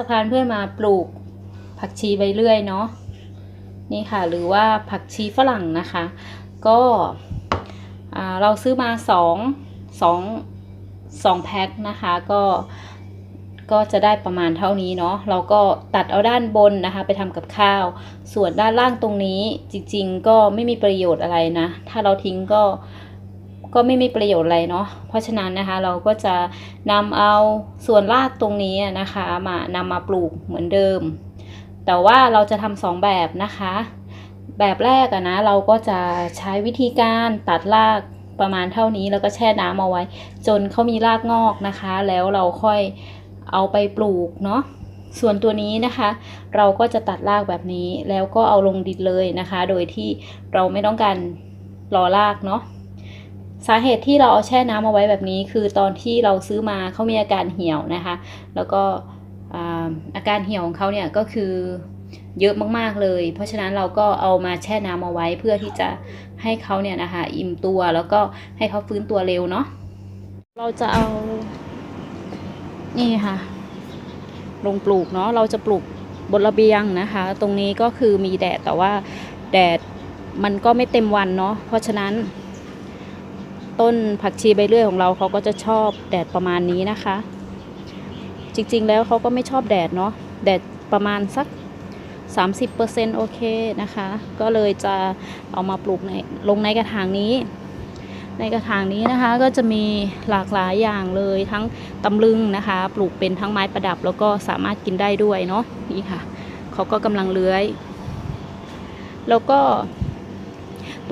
จะพาเพื่อนมาปลูกผักชีใบเลื่อยเนาะนี่ค่ะหรือว่าผักชีฝรั่งนะคะ ก็เราซื้อมาสองสองสองแพ็คนะคะก็ก็จะได้ประมาณเท่านี้เนาะเราก็ตัดเอาด้านบนนะคะ ไปทำกับข้าว ส่วนด้านล่างตรงนี้จริงๆ ก็ไม่มีประโยชน์อะไรนะ ถ้าเราทิ้งก็ ก็ไม่มีประโยชน์อะไรเนาะเพราะฉะนั้นนะคะเราก็จะนำเอาส่วนรากตรงนี้นะคะมานำมาปลูกเหมือนเดิม แต่ว่าเราจะทำสองแบบนะคะ แบบแรกอะนะเราก็จะใช้วิธีการตัดรากประมาณเท่านี้แล้วก็แช่น้ำเอาไว้ จนเขามีรากงอกนะคะ แล้วเราค่อยเอาไปปลูกเนาะส่วนตัวนี้นะคะ เราก็จะตัดรากแบบนี้แล้วก็เอาลงดินเลยนะคะ โดยที่เราไม่ต้องการรอรากเนาะ สาเหตุที่เราเอาแช่น้ำเอาไว้แบบนี้คือตอนที่เราซื้อมาเขามีอาการเหี่ยวนะคะ แล้วก็อาอาการเหี่ยวของเขาเนี่ยก็คือเยอะมากๆเลย เพราะฉะนั้นเราก็เอามาแช่น้ำเอาไว้เพื่อที่จะให้เขาเนี่ยนะคะอิ่มตัวแล้วก็ให้เขาฟื้นตัวเร็วเนาะเราจะเอานี่ค่ะ ลงปลูกเนาะเราจะปลูกบนระเบียงนะคะ ตรงนี้ก็คือมีแดดแต่ว่าแดดมันก็ไม่เต็มวันเนาะเพราะฉะนั้น ต้นผักชีใบเลื่อยของเราเขาก็จะชอบแดดประมาณนี้นะคะ จริงๆแล้วเขาก็ไม่ชอบแดดเนาะแดดประมาณสัก 30%โอเคนะคะ ก็เลยจะเอามาปลูกในลงในกระถางนี้ ในกระถางนี้นะคะก็จะมีหลากหลายอย่างเลยทั้งตำลึงนะคะ ปลูกเป็นทั้งไม้ประดับแล้วก็สามารถกินได้ด้วยเนาะนี่ค่ะเขาก็กำลังเลื้อย แล้วก็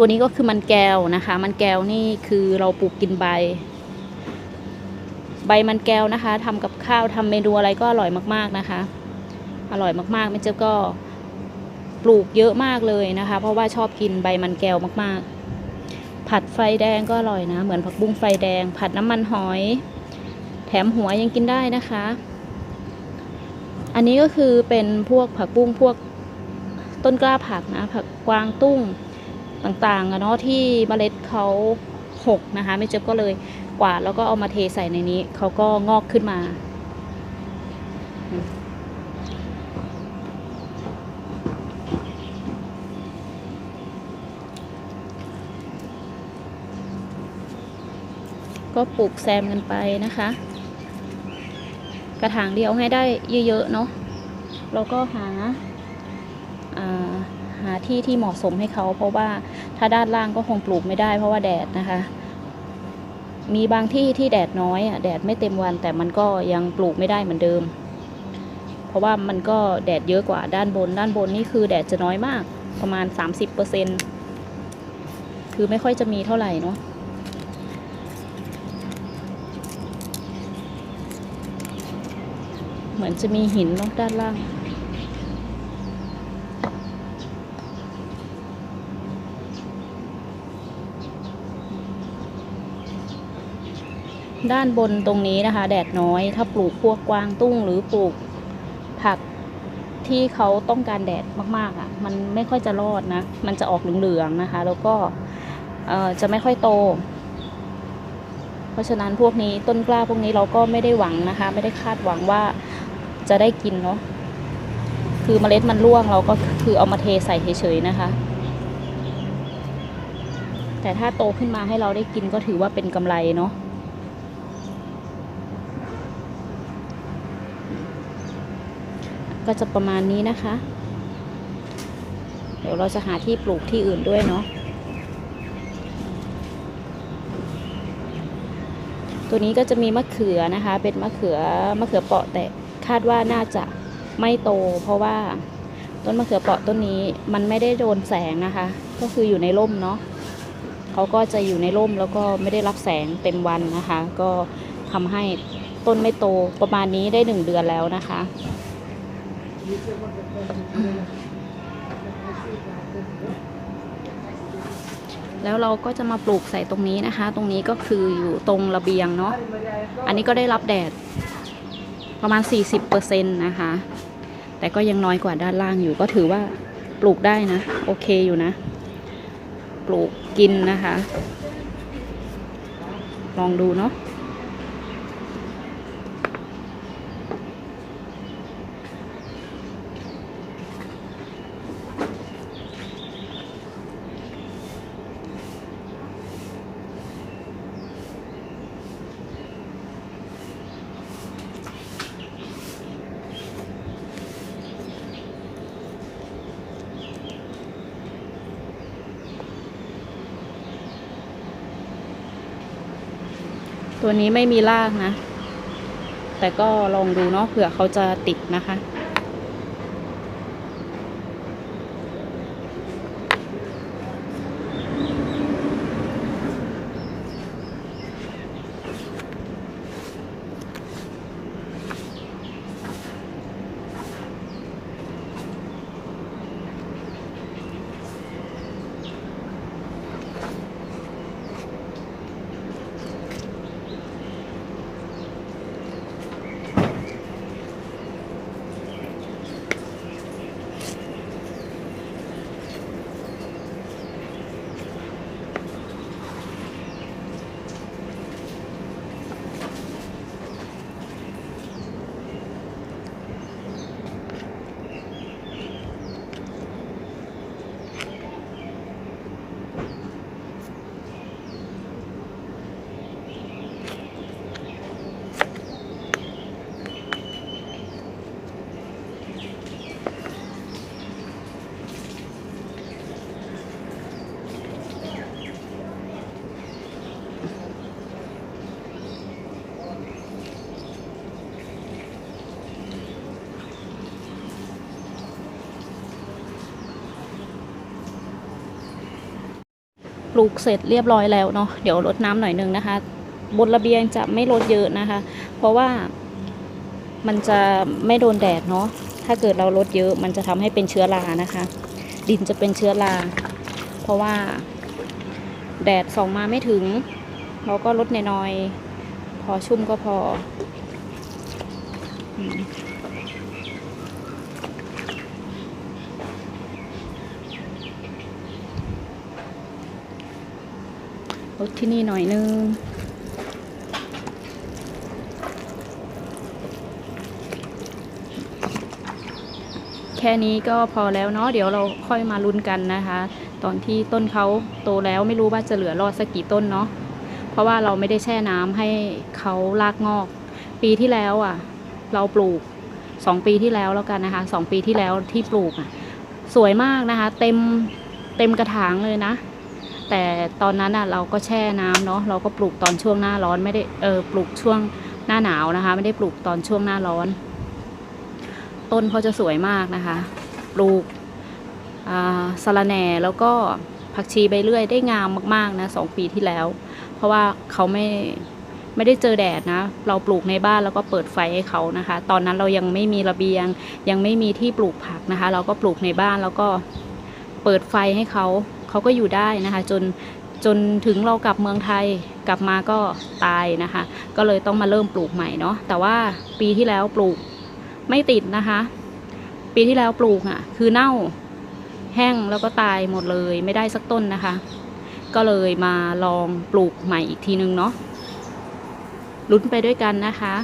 ตัวนี้ก็คือมันแก้วนะคะ มันแก้วนี่คือเราปลูกกินใบ ใบมันแก้วนะคะทำกับข้าวทำเมนูอะไรก็อร่อยมากๆนะคะ อร่อยมากๆแม่เจ้าก็ปลูกเยอะมากเลยนะคะ เพราะว่าชอบกินใบมันแก้วมากๆ ผัดไฟแดงก็อร่อยนะ เหมือนผักบุ้งไฟแดง ผัดน้ำมันหอย แถมหัวยังกินได้นะคะ อันนี้ก็คือเป็นพวกผักบุ้งพวกต้นกล้าผักนะ ผักกวางตุ้ง ต่างๆอะเนาะที่เมล็ดเขาหกนะคะแม่เจ๊บก็เลยกวาดแล้วก็เอามาเทใส่ในนี้เขาก็งอกขึ้นมาก็ปลูกแซมกันไปนะคะ กระถางเดียวให้ได้เยอะๆเนาะแล้วก็หาอ่า หาที่ที่เหมาะสมให้เขา เพราะว่าถ้าด้านล่างก็คงปลูกไม่ได้เพราะว่าแดดนะคะ มีบางที่ที่แดดน้อยอะแดดไม่เต็มวันแต่มันก็ยังปลูกไม่ได้เหมือนเดิม เพราะว่ามันก็แดดเยอะกว่าด้านบน ด้านบนนี่คือแดดจะน้อยมากประมาณ 30%คือไม่ค่อยจะมีเท่าไหร่เนาะเหมือนจะมีหินเนาะด้านล่าง ด้านบนตรงนี้นะคะ แดดน้อย ถ้าปลูกพวกกวางตุ้งหรือปลูกผักที่เขาต้องการแดดมากๆอะ่ะ มันไม่ค่อยจะรอดนะ มันจะออกเหลืองๆนะคะ แล้วก็เอ่อจะไม่ค่อยโต เพราะฉะนั้นพวกนี้ต้นกล้าพวกนี้เราก็ไม่ได้หวังนะคะ ไม่ได้คาดหวังว่าจะได้กินเนาะ คือเมล็ดมันร่วงเราก็คือเอามาเทใส่เฉยๆนะคะ แต่ถ้าโตขึ้นมาให้เราได้กินก็ถือว่าเป็นกำไรเนาะ ก็จะประมาณนี้นะคะ เดี๋ยวเราจะหาที่ปลูกที่อื่นด้วยเนาะตัวนี้ก็จะมีมะเขือนะคะ เป็นมะเขือมะเขือเปราะแต่คาดว่าน่าจะไม่โต เพราะว่าต้นมะเขือเปราะต้นนี้มันไม่ได้โดนแสงนะคะ ก็คืออยู่ในร่มเนาะเขาก็จะอยู่ในร่มแล้วก็ไม่ได้รับแสงเต็มวันนะคะ ก็ทำให้ต้นไม่โตประมาณนี้ได้หนึ่งเดือนแล้วนะคะ แล้วเราก็จะมาปลูกใส่ตรงนี้นะคะ ตรงนี้ก็คืออยู่ตรงระเบียงเนาะ อันนี้ก็ได้รับแดดประมาณ 40%นะคะ แต่ก็ยังน้อยกว่าด้านล่างอยู่ ก็ถือว่าปลูกได้นะ โอเคอยู่นะ ปลูกกินนะคะ ลองดูเนาะ ตัวนี้ไม่มีรากนะ แต่ก็ลองดูเนาะเผื่อเขาจะติดนะคะ ลูกเสร็จเรียบร้อยแล้วเนาะเดี๋ยวรดน้ำหน่อยนึงนะคะ บนระเบียงจะไม่รดเยอะนะคะ เพราะว่ามันจะไม่โดนแดดเนาะถ้าเกิดเรารดเยอะมันจะทำให้เป็นเชื้อรานะคะ ดินจะเป็นเชื้อราเพราะว่า แดดส่องมาไม่ถึง เราก็ลดน้อยๆพอชุ่มก็พอ ลดที่นี่หน่อยนึงแค่นี้ก็พอแล้วเนาะเดี๋ยวเราค่อยมาลุ้นกันนะคะ ตอนที่ต้นเขาโตแล้วไม่รู้ว่าจะเหลือรอดสักกี่ต้นเนาะเพราะว่าเราไม่ได้แช่น้ำให้เขารากงอก ปีที่แล้วอะ เราปลูกสองปีที่แล้วแล้วกันนะคะสองปีที่แล้วที่ปลูกอะ สวยมากนะคะ เต็มเต็มกระถางเลยนะ แต่ตอนนั้นอะเราก็แช่น้ำเนาะเราก็ปลูกตอนช่วงหน้าร้อนไม่ได้เออปลูกช่วงหน้าหนาวนะคะ ไม่ได้ปลูกตอนช่วงหน้าร้อน ต้นเขาจะสวยมากนะคะ ปลูกอ่าสะระแหน่แล้วก็ผักชีใบเลื่อยได้งามมากๆนะสองปีที่แล้ว เพราะว่าเขาไม่ไม่ได้เจอแดดนะ เราปลูกในบ้านแล้วก็เปิดไฟให้เขานะคะ ตอนนั้นเรายังไม่มีระเบียง ยังไม่มีที่ปลูกผักนะคะ เราก็ปลูกในบ้านแล้วก็เปิดไฟให้เขา เขาก็อยู่ได้นะคะ จนจนถึงเรากลับเมืองไทยกลับมาก็ตายนะคะ ก็เลยต้องมาเริ่มปลูกใหม่เนาะแต่ว่าปีที่แล้วปลูกไม่ติดนะคะ ปีที่แล้วปลูกอะ คือเน่าแห้งแล้วก็ตายหมดเลยไม่ได้สักต้นนะคะ ก็เลยมาลองปลูกใหม่อีกทีนึงเนาะลุ้นไปด้วยกันนะคะ